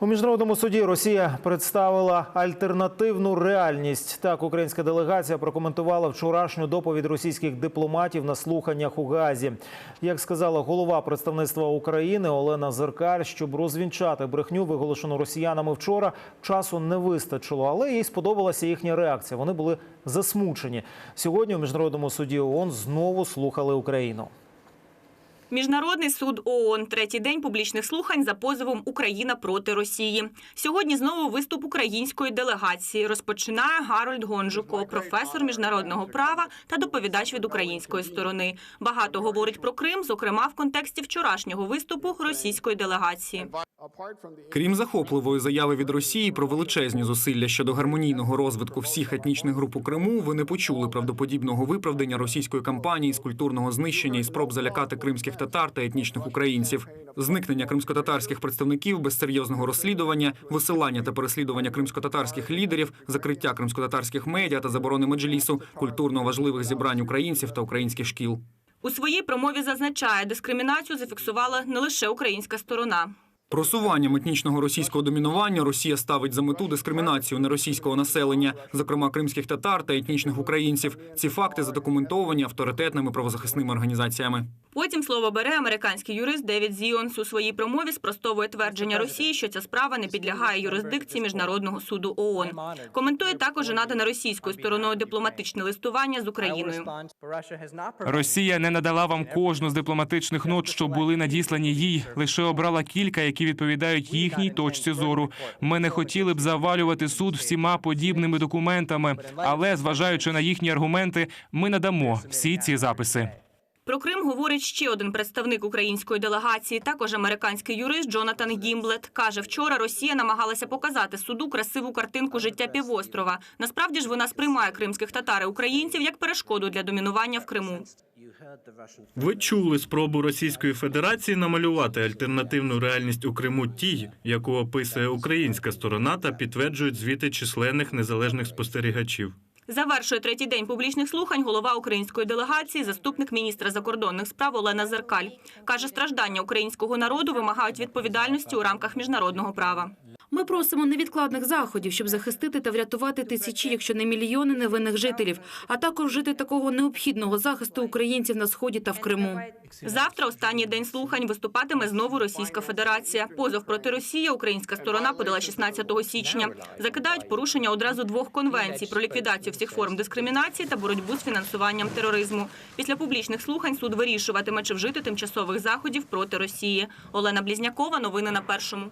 У міжнародному суді Росія представила альтернативну реальність. Так, українська делегація прокоментувала вчорашню доповідь російських дипломатів на слуханнях у Газі. Як сказала голова представництва України Олена Зеркаль, щоб розвінчати брехню, виголошену росіянами вчора, часу не вистачило, але їй сподобалася їхня реакція. Вони були засмучені. Сьогодні у міжнародному суді ООН знову слухали Україну. Міжнародний суд ООН. Третій день публічних слухань за позовом Україна проти Росії. Сьогодні знову виступ української делегації. Розпочинає Гарольд Гонжуко, професор міжнародного права та доповідач від української сторони. Багато говорить про Крим, зокрема в контексті вчорашнього виступу російської делегації. Крім захопливої заяви від Росії про величезні зусилля щодо гармонійного розвитку всіх етнічних груп у Криму, ви не почули правдоподібного виправдання російської кампанії з культурного знищення і спроб залякати кримських татар та етнічних українців, зникнення кримськотатарських представників без серйозного розслідування, висилання та переслідування кримськотатарських лідерів, закриття кримськотатарських медіа та заборони меджлісу, культурно важливих зібрань українців та українських шкіл. У своїй промові зазначає, дискримінацію зафіксувала не лише українська сторона. Просуванням етнічного російського домінування Росія ставить за мету дискримінацію неросійського населення, зокрема кримських татар та етнічних українців. Ці факти задокументовані авторитетними правозахисними організаціями. Потім слово бере американський юрист Девід Зіонс. У своїй промові спростовує твердження Росії, що ця справа не підлягає юрисдикції міжнародного суду ООН. Коментує також надане російською стороною дипломатичне листування з Україною. Росія не надала вам кожну з дипломатичних нот, що були надіслані їй. Лише обрала кілька, які відповідають їхній точці зору. Ми не хотіли б завалювати суд всіма подібними документами, але зважаючи на їхні аргументи, ми надамо всі ці записи. Про Крим говорить ще один представник української делегації, також американський юрист Джонатан Гімблет. Каже, вчора Росія намагалася показати суду красиву картинку життя півострова. Насправді ж вона сприймає кримських татар і українців як перешкоду для домінування в Криму. Ви чули спробу Російської Федерації намалювати альтернативну реальність у Криму тій, яку описує українська сторона та підтверджують звіти численних незалежних спостерігачів. Завершує третій день публічних слухань голова української делегації, заступник міністра закордонних справ Олена Зеркаль. Каже, страждання українського народу вимагають відповідальності у рамках міжнародного права. Ми просимо невідкладних заходів, щоб захистити та врятувати тисячі, якщо не мільйони невинних жителів, а також жити такого необхідного захисту українців на сході та в Криму. Завтра, останній день слухань, виступатиме знову Російська Федерація. Позов проти Росії українська сторона подала 16 січня. Закидають порушення одразу двох конвенцій про ліквідацію всіх форм дискримінації та боротьбу з фінансуванням тероризму. Після публічних слухань суд вирішуватиме, чи вжити тимчасових заходів проти Росії. Олена Блізнякова. Новини на першому.